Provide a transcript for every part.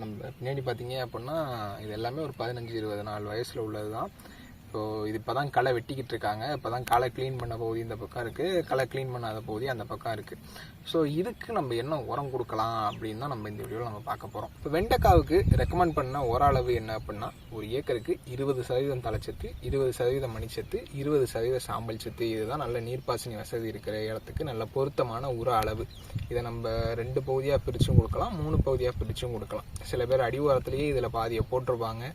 நம்ம பின்னாடி பார்த்தீங்க அப்படின்னா இது எல்லாமே ஒரு பதினஞ்சு இருபது நாலு வயசில் உள்ளது தான் ஸோ இது இப்போ தான் களை வெட்டிக்கிட்டு இருக்காங்க. இப்போ தான் களை க்ளீன் பண்ண பகுதி இந்த பக்கம் இருக்குது களை க்ளீன் பண்ணாத பகுதி அந்த பக்கம் இருக்குது ஸோ இதுக்கு நம்ம என்ன உரம் கொடுக்கலாம் அப்படின்னு தான் நம்ம இந்த வீடியோவில் நம்ம பார்க்க போகிறோம் இப்போ வெண்டைக்காவுக்கு ரெக்கமெண்ட் பண்ண ஓரளவு என்ன அப்படின்னா ஒரு ஏக்கருக்கு இருபது சதவீதம் தலைச்சத்து இருபது சதவீதம் மணிச்சத்து இருபது சதவீத சாம்பல் சத்து. இதுதான் நல்ல நீர்ப்பாசனி வசதி இருக்கிற இடத்துக்கு நல்ல பொருத்தமான உர அளவு. இதை நம்ம ரெண்டு பகுதியாக பிரித்தும் கொடுக்கலாம் மூணு பகுதியாக பிரித்தும் கொடுக்கலாம். சில பேர் அடி உரத்துலேயே இதில் பாதியை போட்டிருப்பாங்க.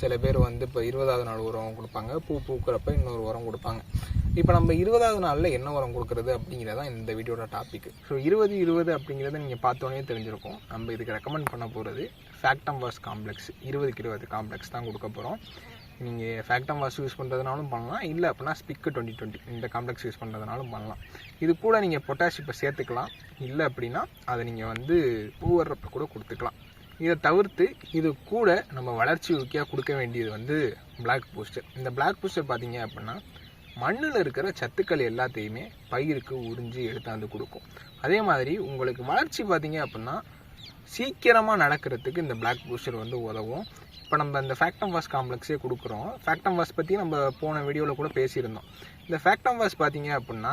சில பேர் வந்து இப்போ இருபதாவது நாள் உரம் கொடுப்பாங்க பூ பூக்கிறப்ப இன்னொரு உரம் கொடுப்பாங்க. இப்போ நம்ம இருபதாவது நாளில் என்ன உரம் கொடுக்குறது அப்படிங்கிறதான் இந்த வீடியோட டாபிக் ஸோ இருபது இருபது அப்படிங்கிறத நீங்கள் பார்த்தோன்னே தெரிஞ்சிருக்கும். நம்ம இதுக்கு ரெக்கமெண்ட் பண்ண போகிறது ஃபேக்டம் காம்ப்ளெக்ஸ் இருபதுக்கு இருபது காம்ப்ளெக்ஸ் தான் கொடுக்க போகிறோம் நீங்கள் ஃபேக்டம் வாஸ் யூஸ் பண்ணுறதுனாலும் பண்ணலாம். இல்லை அப்படின்னா ஸ்பிக்கு டுவெண்ட்டி டுவெண்ட்டி இந்த காம்ப்ளெக்ஸ் யூஸ் பண்ணுறதுனாலும் பண்ணலாம். இது கூட நீங்கள் பொட்டாஷ் இப்போ சேர்த்துக்கலாம். இல்லை அப்படின்னா அதை நீங்கள் வந்து பூ வர்றப்ப கூட கொடுத்துக்கலாம். இதை தவிர்த்து இது கூட நம்ம வளர்ச்சி ஊக்கியாக கொடுக்க வேண்டியது வந்து பிளாக் பூஸ்டர் இந்த பிளாக் பூஸ்டர் பார்த்தீங்க அப்படின்னா மண்ணில் இருக்கிற சத்துக்கள் எல்லாத்தையுமே பயிருக்கு உறிஞ்சி எடுத்தாந்து கொடுக்கும். அதே மாதிரி உங்களுக்கு வளர்ச்சி பார்த்தீங்க அப்படின்னா சீக்கிரமாக நடக்கிறதுக்கு இந்த பிளாக் பூஸ்டர் வந்து உதவும். இப்போ நம்ம இந்த ஃபேக்டம் வாஸ் காம்ப்ளெக்ஸே கொடுக்குறோம். ஃபேக்டம் வாஸ் பற்றி நம்ம போன வீடியோவில் கூட பேசியிருந்தோம். இந்த ஃபேக்டம் வாஸ் பார்த்தீங்க அப்படின்னா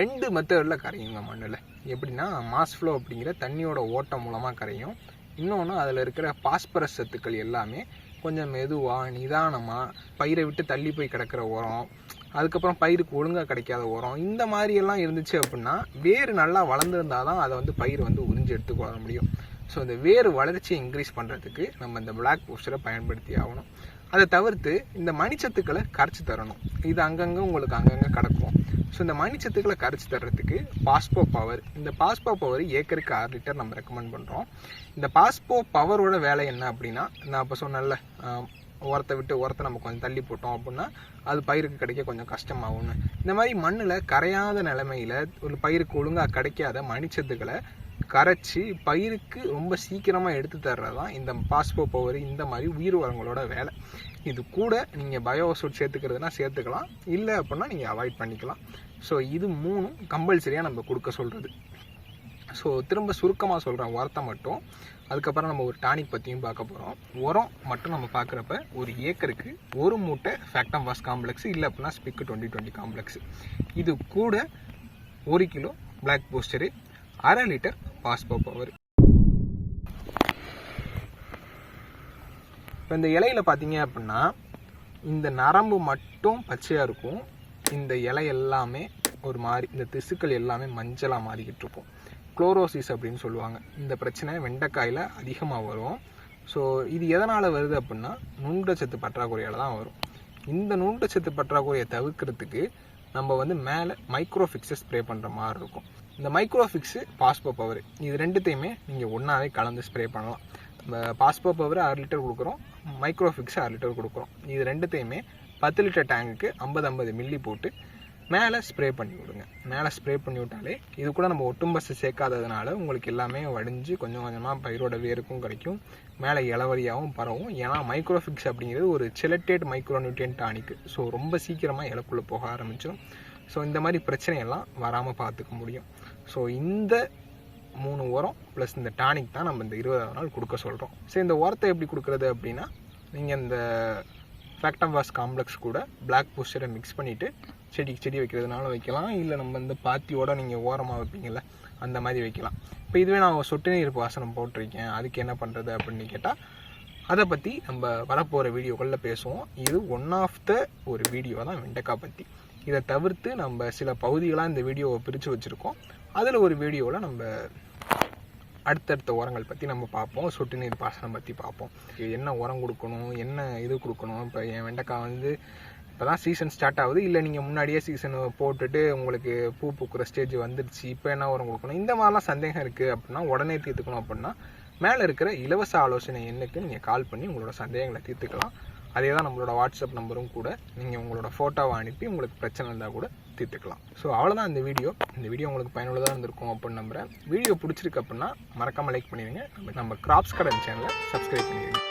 ரெண்டு மெத்தடில் கரையுங்க மண்ணில். எப்படின்னா மாஸ் ஃப்ளோ அப்படிங்கிற தண்ணியோட ஓட்டம் மூலமாக கரையும். இன்னொன்று அதில் இருக்கிற பாஸ்பரஸ் சத்துக்கள் எல்லாமே கொஞ்சம் மெதுவாக நிதானமாக பயிரை விட்டு தள்ளி போய் கிடக்கிற உரம் அதுக்கப்புறம் பயிருக்கு ஒழுங்காக கிடைக்காத உரம் இந்த மாதிரியெல்லாம் இருந்துச்சு அப்படின்னா வேர் நல்லா வளர்ந்துருந்தால் தான் அதை வந்து பயிர் வந்து உறிஞ்சு எடுத்துக்கொள்ள முடியும். ஸோ இந்த வேர் வளர்ச்சியை இன்க்ரீஸ் பண்ணுறதுக்கு நம்ம இந்த பிளாக் போஸ்டரை பயன்படுத்தி ஆகணும். அதை தவிர்த்து இந்த மணிச்சத்துக்களை கரைச்சி தரணும். இது அங்கங்கே உங்களுக்கு அங்கங்கே கிடக்கும். ஸோ இந்த மணிச்சத்துக்களை கரைச்சி தர்றதுக்கு பாஸ்போ பவர் இந்த பாஸ்போ பவர் ஏக்கருக்கு ஆறு லிட்டர் நம்ம ரெக்கமெண்ட் பண்ணுறோம் இந்த பாஸ்போ பவரோட வேலை என்ன அப்படின்னா நான் இப்போ சொன்னேன்ல உரத்தை விட்டு உரத்தை நம்ம கொஞ்சம் தள்ளி போட்டோம் அப்படின்னா அது பயிருக்கு கிடைக்க கொஞ்சம் கஷ்டமாகும்னு. இந்த மாதிரி மண்ணில் கரையாத நிலமையில் ஒரு பயிருக்கு ஒழுங்காக கிடைக்காத மணிச்சத்துக்களை கரைச்சி பயிருக்கு ரொம்ப சீக்கிரமாக எடுத்து தர்றது தான் இந்த பாஸ்போ பவர் இந்த மாதிரி உயிர் உரங்களோட வேலை. இது கூட நீங்கள் பயோசூட் சேர்த்துக்கிறதுனா சேர்த்துக்கலாம். இல்லை அப்படின்னா நீங்கள் அவாய்ட் பண்ணிக்கலாம். ஸோ இது மூணும் கம்பல்சரியாக நம்ம கொடுக்க சொல்கிறது ஸோ திரும்ப சுருக்கமாக சொல்கிறேன் உரத்தை மட்டும். அதுக்கப்புறம் நம்ம ஒரு டானிக் பற்றியும் பார்க்க போகிறோம் உரம் மட்டும் நம்ம பார்க்குறப்ப ஒரு ஏக்கருக்கு ஒரு மூட்டை ஃபேக்டம் வாஸ் காம்ப்ளெக்ஸ் இல்லை அப்படின்னா ஸ்பிக்கு டுவெண்ட்டி டுவெண்ட்டி காம்ப்ளெக்ஸ் இது கூட ஒரு கிலோ பிளாக் போஸ்டரு அரை லிட்டர் பாஸ்போ பவர். இப்போ இந்த இலையில பார்த்தீங்க அப்படின்னா இந்த நரம்பு மட்டும் பச்சையாக இருக்கும். இந்த இலை எல்லாமே ஒரு மாதிரி இந்த திசுக்கள் எல்லாமே மஞ்சளாக மாறிக்கிட்டு இருக்கும். குளோரோசிஸ் அப்படின்னு சொல்லுவாங்க. இந்த பிரச்சனை வெண்டைக்காயில் அதிகமாக வரும். ஸோ இது எதனால் வருது அப்படின்னா நுண்டச்சத்து பற்றாக்குறையால் தான் வரும். இந்த நுண்டச்சத்து பற்றாக்குறையை தவிர்க்கிறதுக்கு நம்ம வந்து மேலே மைக்ரோஃபிக்ஸை ஸ்ப்ரே பண்ணுற மாதிரி இருக்கும். இந்த மைக்ரோஃபிக்ஸு பாஸ்போ பவர் இது ரெண்டுத்தையுமே நீங்கள் ஒன்றாவே கலந்து ஸ்ப்ரே பண்ணலாம். நம்ம பாஸ்போ பவர் ஆறு லிட்டர் கொடுக்குறோம் மைக்ரோஃபிக்ஸ் ஆறு லிட்டர் கொடுக்குறோம். இது ரெண்டுத்தையுமே பத்து லிட்டர் டேங்குக்கு ஐம்பது ஐம்பது மில்லி போட்டு மேலே ஸ்ப்ரே பண்ணி விடுங்க. மேலே ஸ்ப்ரே பண்ணி விட்டாலே இது கூட நம்ம ஒட்டும்பசை சேர்க்காததுனால உங்களுக்கு எல்லாமே வடிஞ்சு கொஞ்சம் கொஞ்சமாக பயிரோட வேருக்கும் கிடைக்கும். மேலே இளவரியாகவும் பரவும். ஏன்னா மைக்ரோஃபிக்ஸ் அப்படிங்கிறது ஒரு chelated micro nutrient tonic so ரொம்ப சீக்கிரமாக இலக்குள்ளே போக ஆரம்பிச்சிடும் ஸோ இந்த மாதிரி பிரச்சனையெல்லாம் வராமல் பார்த்துக்க முடியும். ஸோ இந்த மூணு உரம் ப்ளஸ் இந்த டானிக் தான் நம்ம இந்த இருபதாவது நாள் கொடுக்க சொல்கிறோம் ஸோ இந்த உரத்தை எப்படி கொடுக்குறது அப்படின்னா நீங்கள் இந்த ஃபேக்டம் வாஸ் காம்ப்ளெக்ஸ் கூட பிளாக் பூஸ்டரை மிக்ஸ் பண்ணிவிட்டு செடிக்கு செடி வைக்கிறதுனால வைக்கலாம். இல்லை நம்ம இந்த பாத்தியோட நீங்கள் ஓரமாக வைப்பீங்கள்ல அந்த மாதிரி வைக்கலாம். இப்போ இதுவே நான் சொட்டு நீர் பாசனம் போட்டிருக்கேன். அதுக்கு என்ன பண்ணுறது அப்படின்னு கேட்டால் அதை பற்றி நம்ம வரப்போகிற வீடியோக்களில் பேசுவோம். இது ஒன் ஆஃப் த ஒரு வீடியோ தான் வெண்டைக்காய் பற்றி இதை தவிர்த்து நம்ம சில பகுதிகளாக இந்த வீடியோவை பிரித்து வச்சுருக்கோம். அதில் ஒரு வீடியோவில் நம்ம அடுத்தடுத்த உரங்கள் பற்றி நம்ம பார்ப்போம். சொட்டு நீர் பாசனம் பற்றி பார்ப்போம். என்ன உரம் கொடுக்கணும்? என்ன இது கொடுக்கணும்? இப்போ என் வெண்டைக்காய் வந்து இப்போ தான் சீசன் ஸ்டார்ட் ஆகுது. இல்லை நீங்கள் முன்னாடியே சீசன் போட்டுட்டு உங்களுக்கு பூ பூக்கிற ஸ்டேஜ் வந்துடுச்சு இப்போ என்ன உரம் கொடுக்கணும்? இந்த மாதிரிலாம் சந்தேகம் இருக்குது அப்படின்னா உடனே தீர்த்துக்கணும் அப்படின்னா மேலே இருக்கிற இலவச ஆலோசனை எண்ணுக்கு நீங்கள் கால் பண்ணி உங்களோட சந்தேகங்களை தீர்த்துக்கலாம். அதே தான் நம்மளோட வாட்ஸ்அப் நம்பரும் கூட. நீங்கள் உங்களோட ஃபோட்டோவை அனுப்பி உங்களுக்கு பிரச்சனை இருந்தால் கூட தீர்த்துக்கலாம். ஸோ அவ்வளோதான் இந்த வீடியோ. இந்த வீடியோ உங்களுக்கு பயனுள்ளதாக இருந்திருக்கும் அப்படின்னு நம்புகிறேன் வீடியோ பிடிச்சிருக்கு அப்படின்னா மறக்காமல் லைக் பண்ணிடுங்க. நம்ம நம்ம கிராப்ஸ் கடன் சேனலை சப்ஸ்கிரைப் பண்ணிடுங்க.